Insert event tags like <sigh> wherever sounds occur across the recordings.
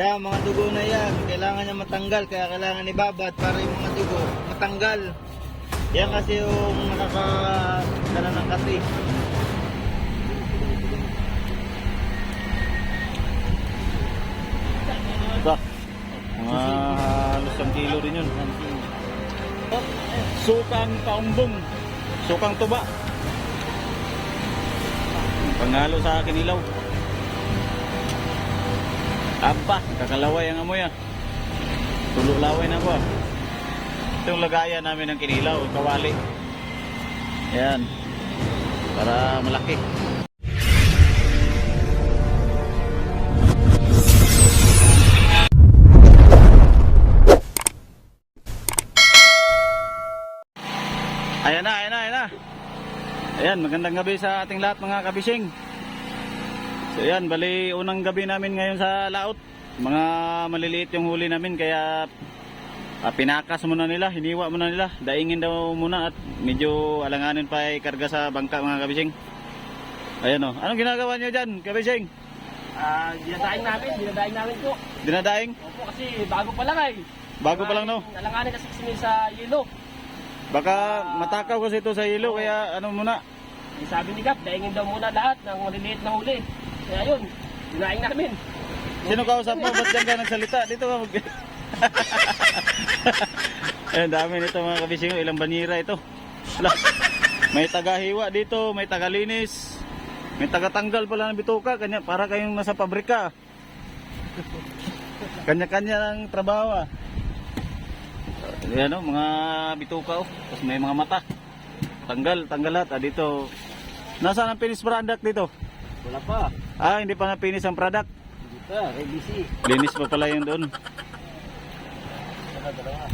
Yan, mga dugo na yan. Kailangan niya matanggal, kaya kailangan ibabad para yung mga dugo matanggal. Yan kasi yung nakakadala ng kasi. Ito. Mga halos ang kilo rin yun. Sukang paumbong. Sukang tuba. Pangalo sa akin ilaw. Aba, kakalaway ang amoy ah. Tulo laway na ko ah. Ito yung lagayan namin ng kinilaw, kawali. Yan. Para malaki. Ayan na, ayan na, ayan na. Ayan, magandang gabi sa ating lahat mga kabising. So ayan, bali unang gabi namin ngayon sa laot. Mga maliliit yung huli namin kaya ah, pinakas muna nila, hiniwa muna nila. Daingin daw muna at medyo alanganin pa ay karga sa bangka mga kabising. Ayan o, anong ginagawa nyo dyan kabising? Ah, dinadaing namin, dinadaing namin po. Dinadaing? Opo kasi bago pa lang ay. Bago pa lang no? Alanganin kasi kami sa yelo. Baka matakaw kasi ito sa ilo kaya ano muna. Eh, Sabi ni Gap, daingin daw muna lahat ng maliliit na huli. Kaya yun, dinaing namin. Sino kausap mo? Ba't dyan ka nagsalita? Dito ka mag... <laughs> Ayun, dami nito mga kabising. Ilang banira ito. Wala. May tagahiwa dito, may tagalinis. May tagatanggal pala ng bituka. Kanya, para kayong nasa pabrika. Kanya-kanya ng trabaho ah. Ayan o, mga bituka oh. Tapos may mga mata. Tanggal, tanggal lahat. Ah, dito. Nasaan ang finished product dito? Wala pa. Ah, hindi pa na finish ang product. Dito, ABC. Linis pa pala yun doon.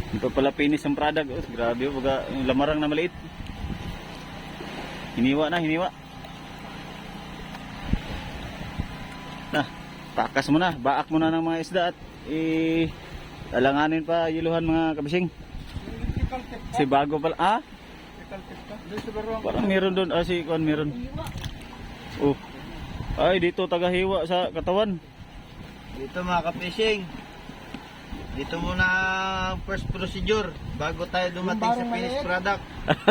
Hindi pa pala finish ang product. Oh, grabe oh, baga, yung lamarang na maliit. Hiniwa na, hiniwa. Na, takas mo na, baak mo na ng mga isda at eh, alanganin pa yiluhan mga kabising. Si bago pala, ah? Parang meron doon, ah si Kwan meron. Oh. Ay, dito tagahiwa sa katawan. Dito mga ka-fishing. Dito muna ang first procedure bago tayo dumating sa finished product.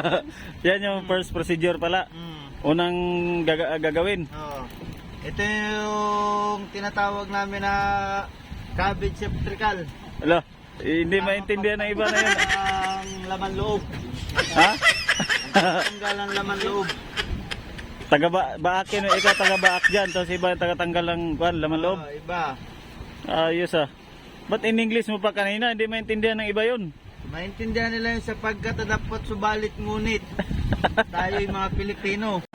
<laughs> Yan yung first procedure pala. Mm. Unang gaga- gagawin. Oh. Ito yung tinatawag namin na cabbage septrical. Ala, eh, hindi maintindihan ng iba na yun. Ang laman loob. ha? Ang laman loob. Taga ba baakin, ikaw taga baak dyan, tapos iba yung taga tanggal ng kwan, laman loob. Oh, iba. Ayos ah. Ba't in English mo pa kanina, hindi maintindihan ng iba yun? Maintindihan nila yun sapagkat dapat subalit ngunit. <laughs> Tayo yung mga Pilipino.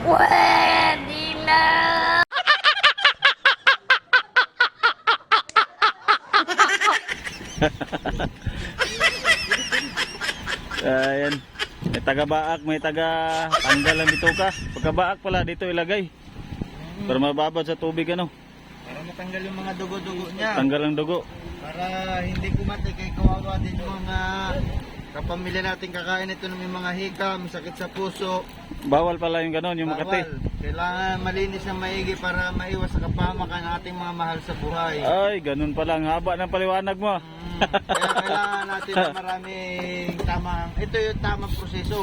Ayan. May taga baak, may taga tanggal ang bituka. Pagka baak pala, dito ilagay. Para mababad sa tubig ano. Para matanggal yung mga dugo-dugo niya. Tanggal ang dugo. Para hindi kumatay kay kawawa din mga kapamilya natin kakain ito ng mga hikam, sakit sa puso. Bawal pala yung ganon, yung makati. Bawal. Kailangan malinis na maigi para maiwas sa kapamakan ng ating mga mahal sa buhay. Ay, ganun pala. Ang haba ng paliwanag mo. ah. Kaya kailangan natin ng maraming tamang, ito yung tamang proseso.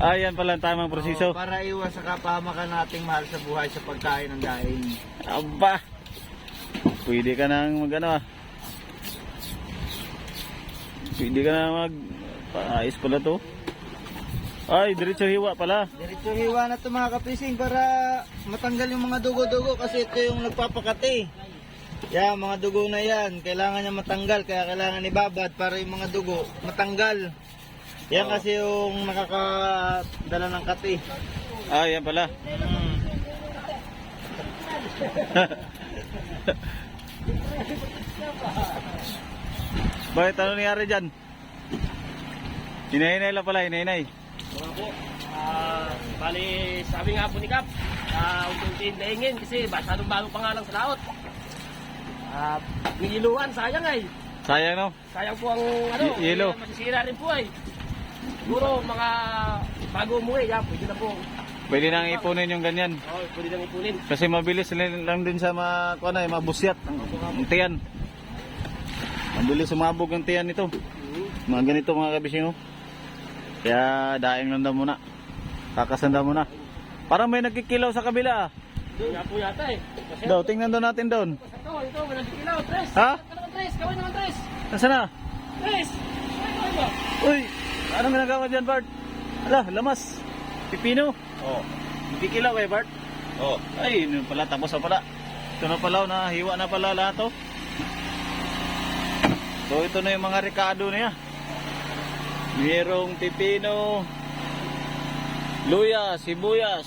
Ah, yan pala ang tamang proseso. Oo, para iwas sa kapamakan ng ating mahal sa buhay sa pagkain ng daing. Aba! Pwede ka nang mag ano ah. Pwede ka na mag... Paayos pala to. Ay, diretso hiwa pala. Diretso hiwa na ito mga kapising para matanggal yung mga dugo-dugo kasi ito yung nagpapakati. Yan, mga dugo na yan. Kailangan niya matanggal kaya kailangan ibabad para yung mga dugo matanggal. Yan kasi yung nakakadala ng kati. Ah, yan pala. Mm. <laughs> Bakit ano nangyari dyan? Hinahinay lang pala, hinahinay. Mga po, ah, bali sabi nga po ni Gap, ah, unti-untiin daingin kasi masyadong bago pa nga lang sa laot. Ah, niluan, sayang ay. Sayang no? Sayang po ang ano, Y- yelo. eh, masisira rin po ay. Siguro mga bago umuwi, yan, pwede na po. Pwede nang ipunin yung ganyan. Oh, pwede nang ipunin. Kasi mabilis lang din sa mga, ano, eh, mabusyat. Ang, ang tiyan. Mabilis sumabog ang tiyan nito. Mga ganito mga kabising oh. Kaya daing lang daw muna. Kakasanda muna. Parang may nagkikilaw sa kabila ah. Doon nga po yata eh. Kasi Daw, tingnan daw natin doon. ito, ito, may nagkikilaw. Tres! Ha? Ano naman, Tres? Kawin naman, Tres! Nasaan na? Tres! Kawin naman ba? Uy! Anong ginagawa dyan, Bart? Ala, lamas. Pipino. Oo. Nagkikilaw eh, Bart. Oo. Ay, yun pala, tapos na pala. Ito na pala, nahiwa na pala lahat oh. So ito na yung mga rekado niya. Merong pipino, luya, sibuyas,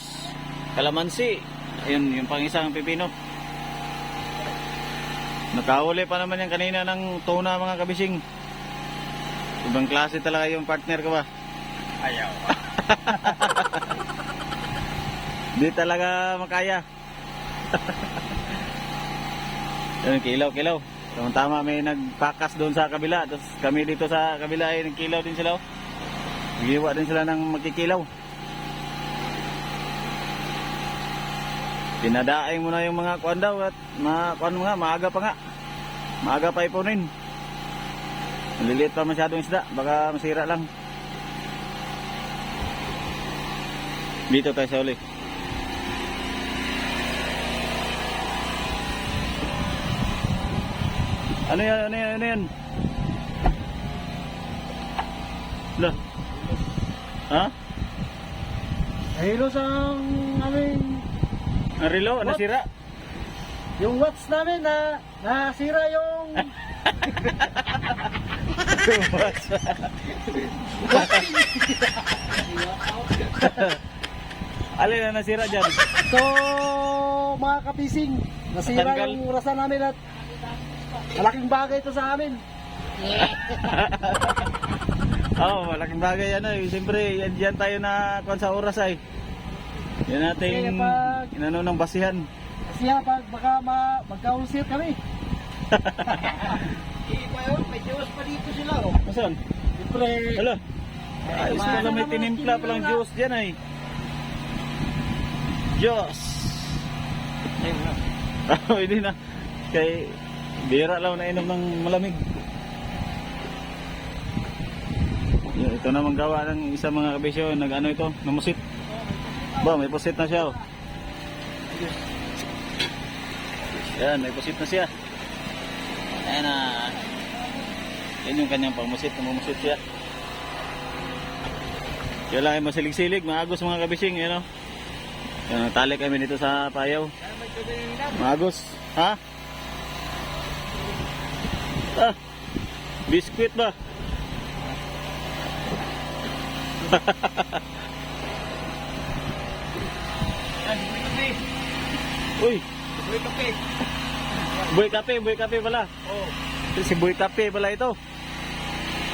kalamansi. Ayun, yung pang isang pipino. Nakahuli pa naman yan kanina ng tuna mga kabising. Ibang klase talaga yung partner ko ba? Ayaw. <laughs> Di talaga makaya. <laughs> Ayun, kilaw, kilaw. Tama tama may nagpakas doon sa kabila. Tapos kami dito sa kabila ay nagkilaw din sila. oh. Naghiwa din sila ng magkikilaw. Pinadaing mo na yung mga kuan daw at mga nga, maaga pa nga. Maaga pa ipunin. Maliliit pa masyadong isda, baka masira lang. Dito tayo sa uli. Ano yan? Ano yan? Ano yan? Lah. Ha? Nahilos ang aming Ang relo? Ano What? sira? yung watch namin na nasira yung <laughs> <laughs> Alin na nasira dyan? So, mga kapising, nasira Tanggal. yung rasa namin at malaking bagay ito sa amin. Oo, <laughs> oh, malaking bagay yan eh. Siyempre, yan, yan tayo na kuan sa oras ay. Yan nating pag- inano ng basihan. Kasi ha, pag baka ma, magka-ulcer kami. <laughs> May Diyos pa dito sila. Oh. Masan? Siyempre, Hala. Ayos mo na may tinimpla palang juice dyan ay. Diyos. ayun na. <laughs> Oh, hindi na. Kay bira lang na inom ng malamig. Ito naman gawa ng isang mga kabisyo. Nag ano ito? Namusit. Ba, may pusit na siya. Oh. Yan, may pusit na siya. Ayan na. Yan yung kanyang pamusit. Namumusit siya. Kaya lang ay masilig-silig. Maagos mga kabising. Yan o. Yan, natali kami dito sa payaw. Magos. Ha? Ah. Biskuit ba? <laughs> Uy, Uy, kape. boy kape, boy kape pala. Oh. Si boy kape pala ito.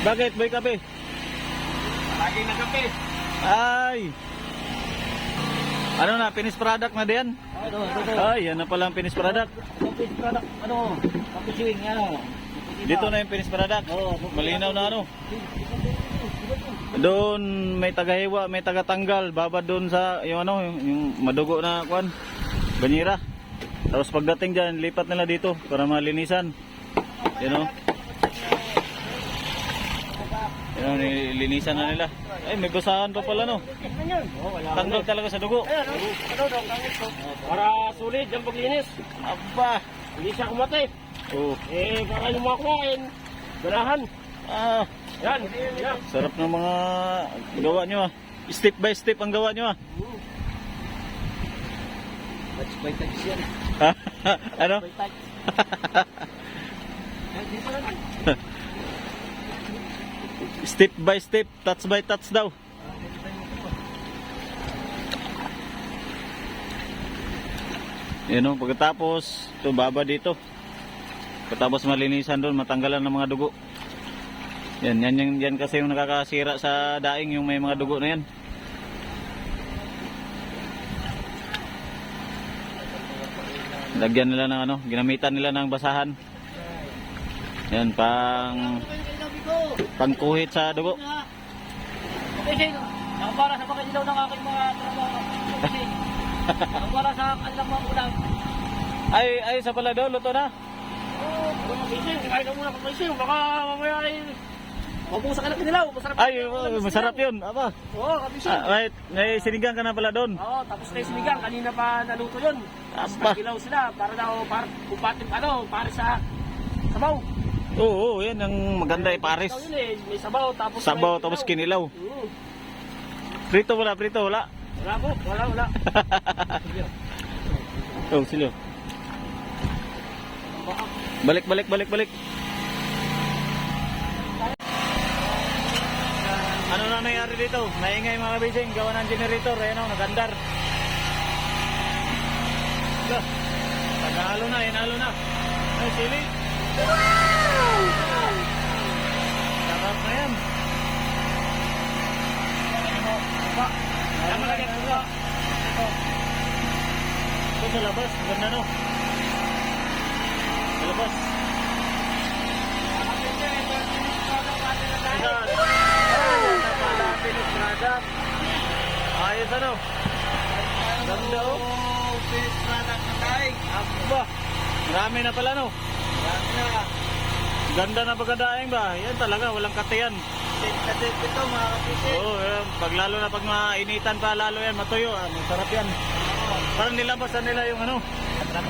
Bakit boy kape? Lagi na kape. Ay. Ano na, finished product na diyan? Ano, ano, Ay, yan na pala ang finished product. Kape, product, ano, kape chewing, ano. Dito na yung finished product. Oo. Malinaw na ano. Doon may tagahiwa, may tagatanggal, babad doon sa yung ano, yung, yung madugo na kwan, banyera. Tapos pagdating diyan, lipat nila dito para malinisan. You know? You know, nilinisan na nila. Ay, may basahan pa pala no. Tanggal talaga sa dugo. Para sulit ang paglinis. Aba. Hindi siya kumatay. Oh. Eh, para yung mga kumain. Ganahan. Ah, Yan. Yan. sarap ng mga gawa nyo ah. Step by step ang gawa nyo ah. Touch by touch yan. ano? By <laughs> touch. Step by step, touch by touch daw. Yan o, pagkatapos, ito baba dito. Pagkatapos malinisan doon, matanggalan ng mga dugo. Yan, yan, yan, yan kasi yung nakakasira sa daing, yung may mga dugo na yan. Lagyan nila ng ano, ginamitan nila ng basahan. Yan, pang pangkuhit sa dugo. Okay, ang para sa mga ilaw ng aking mga trabaho. Okay. Ang para sa kanilang mga ulam. Ay, ay, sa pala daw, luto na. Oh, gising. Ay, kumain ka muna siyo. Baka mamaya ay... Mabusa ka ng kinilaw. Masarap. Ay, oh, masarap yun. Aba. Oo, kabising. Ah, right. May sinigang ka na pala doon. Oo, tapos kayo sinigang. Kanina pa naluto yun. Tapos Aba. nagkilaw sila. Para daw, para, kumpatin, ano, para sa sabaw. Oo, oo, yan ang maganda eh, Paris. Yun eh. May sabaw, tapos Sabaw tapos kinilaw. kinilaw. Oo. Prito wala, prito wala. Wala po, wala, wala. <laughs> Oh, silo. Balik, balik, balik, balik. Na nangyari dito? Naingay mga kabising, gawa ng generator, ayan o, nagandar. Ito, Tagaalo na, inalo na. Ay, sili. Sarap na yan. Pa, tama lang yan, ito. Ito. Ito sa labas, ganda no? Sa labas. Ayan. Ayan na pala, pinisprada. Ayos ano? Ganda oh. Finished product na tayo. Aba, marami na pala no? Yan na. Ganda na pagkadaing ba? Yan talaga, walang na safe ito mga kapising. Oo, yan. pag lalo na pag mainitan pa, lalo yan, matuyo. Ah, masarap yan. Parang nilabasan nila yung ano.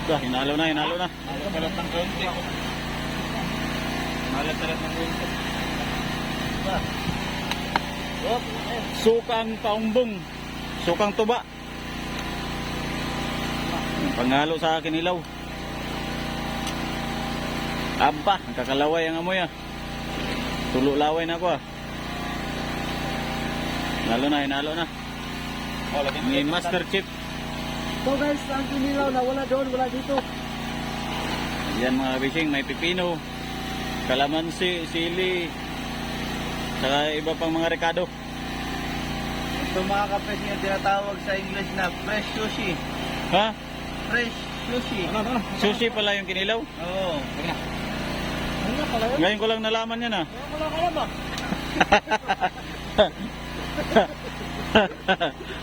Ba, hinalo na, hinalo na. Malat ng konti. Malat talaga ng konti. Sukang paumbong. Sukang tuba. Pangalo sa akin ilaw. Aba, nakakalaway ang amoy ah. Tulo laway na ako ah. Nalo na, hinalo na. Ni Master Chip. So guys, ang kinilaw na wala doon, wala dito. Yan mga bising, may pipino, kalamansi, sili, saka iba pang mga rekado. Ito mga kapising yung tinatawag sa English na fresh sushi. Ha? Fresh sushi. Ano, Sushi pala yung kinilaw? Oo. Ano nga pala yun? Ngayon ko lang nalaman yan ah. Wala ka alam ah. <laughs>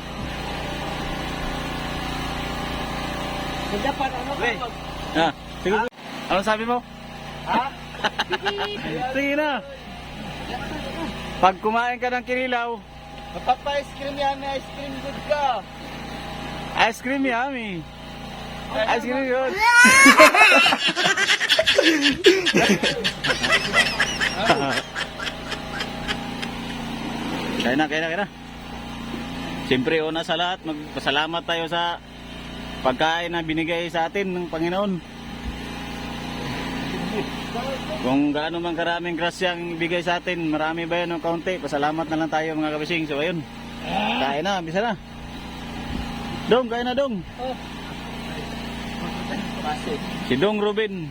Sa Japan, ano ka? Wait. ah, sige. Ano sabi mo? Ha? <laughs> Sige na. Pag kumain ka ng kinilaw, Mapapa-ice cream yan, ice cream good ka. ice cream yummy. Ice cream yun. <laughs> kaya na, kaya na, kaya na. Siyempre, una sa lahat, magpasalamat tayo sa pagkain na binigay sa atin ng Panginoon. Kung gaano man karaming grasya ang ibigay sa atin, marami ba yun o kaunti, pasalamat na lang tayo mga kabising. So ayun, kain na, bisa na. Dong, kain na dong. Si Dong Ruben.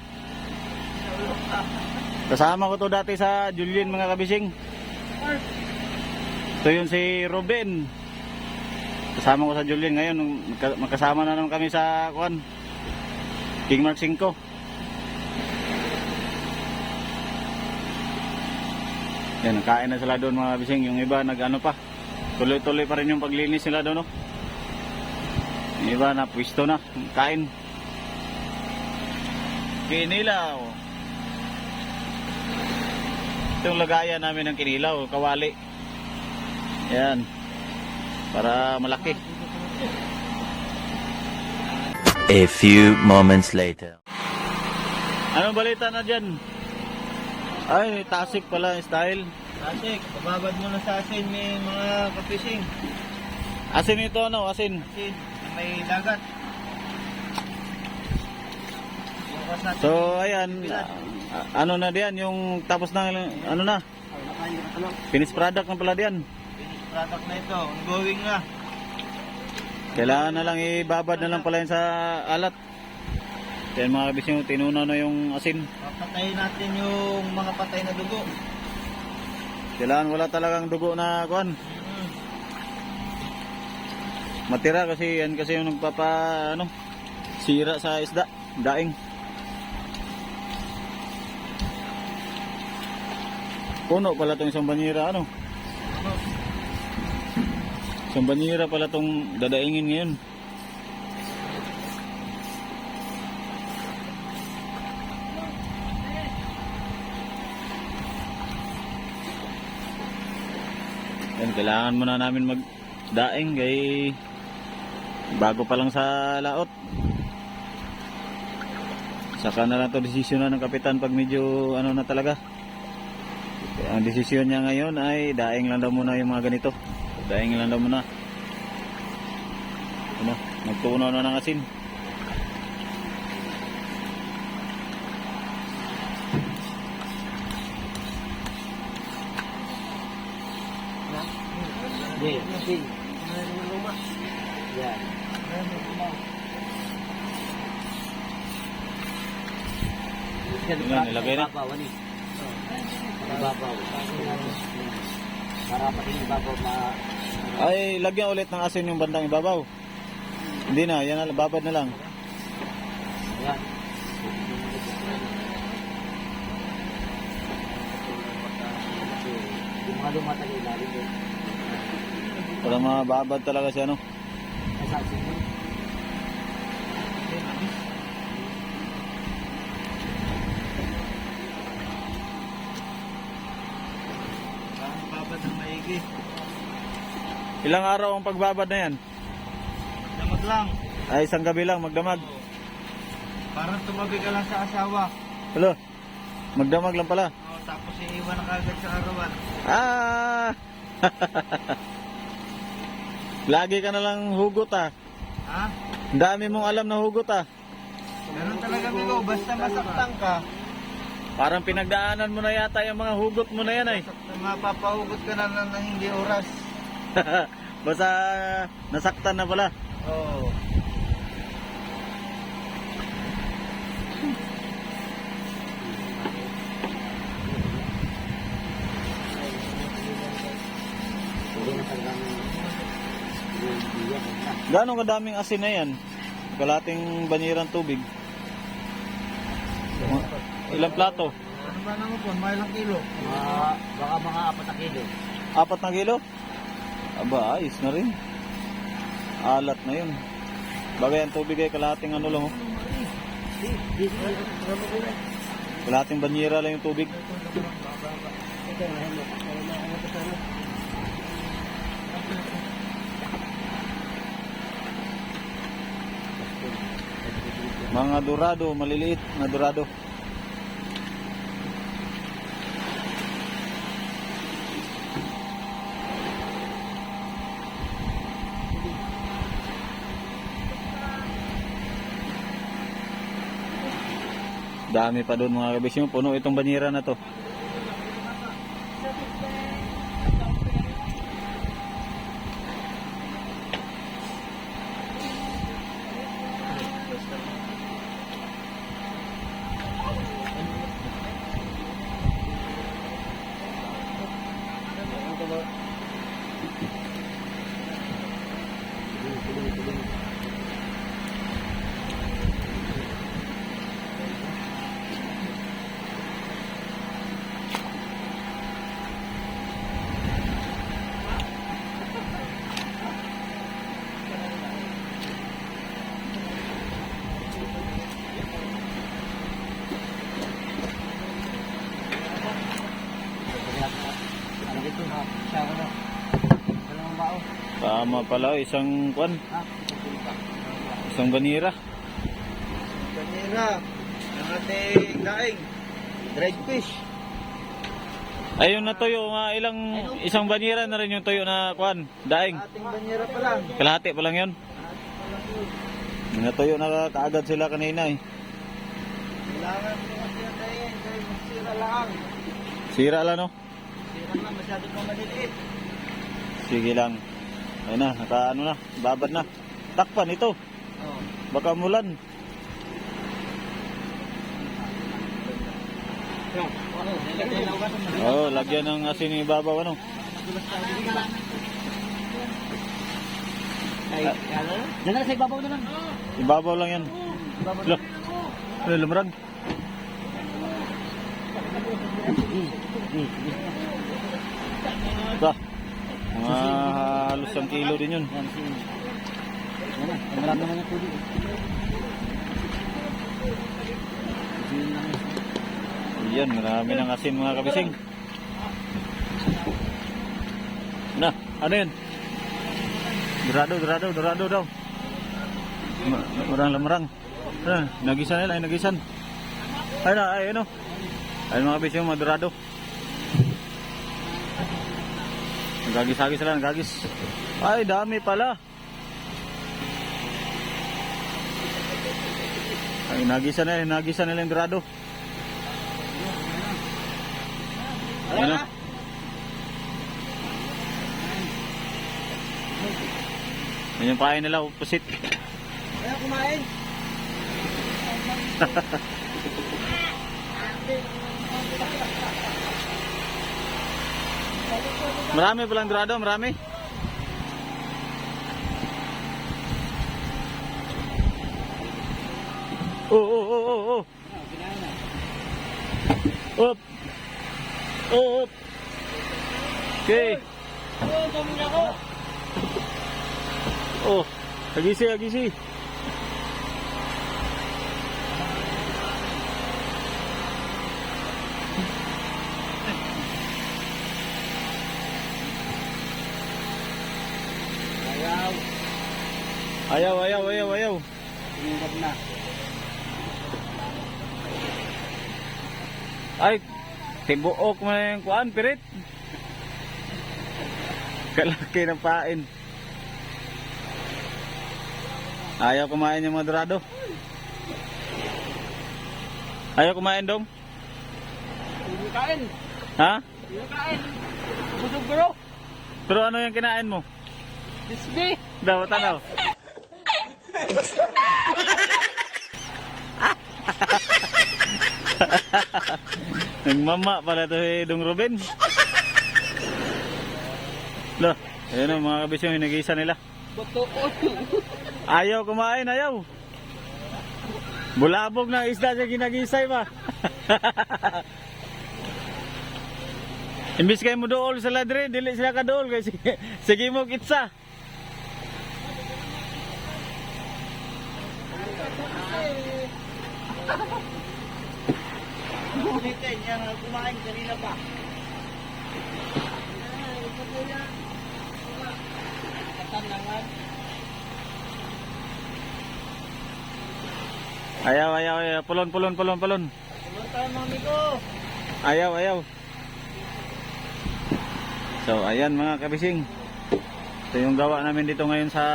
Kasama ko to dati sa Julian mga kabising. Ito yun si Ruben. Kasama ko sa Julian ngayon. magka- Magkasama na naman kami sa kuan. King Mark 5. Yan, nakain na sila doon mga kabising. Yung iba nag ano pa. Tuloy-tuloy pa rin yung paglinis nila doon. No? Yung iba na pwisto na. Kain. Kinilaw. Ito yung lagayan namin ng kinilaw, kawali. Yan. Para malaki. A few moments later. Anong balita na dyan? Ay, tasik pala yung style. Asik, bababad mo na sa asin ni mga kapising. Asin ito ano, asin. Asin, may dagat. So, ayan. ano na diyan, yung tapos na, ano na, finished product na pala diyan. finished product na ito. Ongoing na. Kailangan na lang ibabad na lang pala yun sa alat. Kaya mga kabising, tinuna na yung asin. Papatayin natin yung mga patay na dugo. Kailangan wala talagang dugo na kuan. Mm. Matira kasi yan kasi yung nagpapa ano sira sa isda, daing. Puno pala tong isang banyera ano. Isang banyera pala tong dadaingin ngayon. Kailangan muna namin magdaing kay bago pa lang sa laot. Saka na lang to desisyon na ng kapitan pag medyo ano na talaga. Ang desisyon niya ngayon ay daing lang daw muna yung mga ganito. Daing lang daw muna. Ano, magtunaw na ng asin. Hindi. Hindi. Luma. Yan. Yan, ilagay na. Babaw, ano eh. Babaw. Para pati yung babaw ma... Ay, lagyan ulit ng asin yung bandang ibabaw. Hindi na, yan na, babad na lang. Yan. Yung mga lumatag ilalim doon. Para mababad talaga siya, no? Babad ng maigi. Ilang araw ang pagbabad na yan? Damag lang. Ay, isang gabi lang, magdamag. Parang tumabi ka lang sa asawa. Hello? Magdamag lang pala. O, tapos iiwan na kagad sa arawan. Ah! <laughs> Lagi ka na lang hugot ah. Ha? Dami mong alam na hugot ah. Ganun talaga Bigo, basta masaktan ka. Parang pinagdaanan mo na yata yung mga hugot mo na yan ay. Mapapahugot ka na ng, hindi oras. <laughs> Basta nasaktan na pala. Oo. Hindi na talagang yung biyak. wala. Gano'ng kadaming asin na yan? Kalating banirang tubig. Ilang plato? Ano ba naman po? May ilang kilo? Baka mga apat na kilo. Apat na kilo? Aba, ayos na rin. Alat na yun. Bagay ang tubig ay kalating ano lang oh. Kalating banyera lang yung tubig. Mga dorado, maliliit na dorado. Dami pa doon mga kabisyo. Puno itong banyera na to. Tama pala, isang kwan, isang banira. Kanina, ang ating daing. Dried fish. Ayun na tuyo, nga ilang isang banira na rin yung tuyo na kwan, daing. Ating banyera pa lang. Kalahati pa lang yun. Natuyo na kaagad sila kanina eh. Kailangan mo kasi daing. Kaya masira lang. Sira lang no? Sira na, masyado pa maliliit. Sige lang. Ayun na, naka ano na, babad na. Takpan ito, Oh. baka mulan. Oh, lagyan ng asin yung ibabaw ano. Ay, ano? Na sa ibabaw na lang. Ibabaw lang yan. Ibabaw lo lumrag. Ito. Mga halos isang kilo din yun. Yan. Yan ang marami naman yung tubig. Yan, marami ng asin mga kabising. Na, ano yun? Dorado, dorado, dorado daw. Ma- Marang lamarang. Ah, nagisan nila, ay nagisan. Ay na, ay ano. Ay mga kabis yung mga dorado. Nagagis-agis sila, nagagis. Ay, dami pala. Ay, nagisan nila, nagisan nila yung dorado. Ano? Yan yung pain nila, opposite. Kaya kumain. <laughs> Marami palang dorado, marami. Oh, oh, oh, oh, oh. Up. Oh, up. Okay. Oh, agisi, agisi. Ayaw. Ayaw, ayaw, ayaw, ayaw. Tumingkad na. Ay, tibuok mo na yung kuan, pirit. Kalaki ng pain. Ayaw kumain yung mga dorado. Ayaw kumain dong? Hindi kain. Ha? Hindi kain. Busog bro. Pero ano yung kinain mo? Disney. Dapat ano? Nagmama pala to si Dong Ruben. Lo, ayun ang mga kabisyo, hinagisa nila. Ayaw kumain, ayaw. Bulabog ng isda siya ginagisay ba? <laughs> Imbis kayo mo dool sa ladre, dili sila ka dool. Sige, sige mo kitsa. Ulitin yan, kumain kanina pa. Ayaw, ayaw, ayaw. Pulon, pulon, pulon, pulon. Tulong tayo mga amigo. Ayaw, ayaw. So, ayan mga kabising. Ito yung gawa namin dito ngayon sa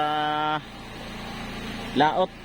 laot.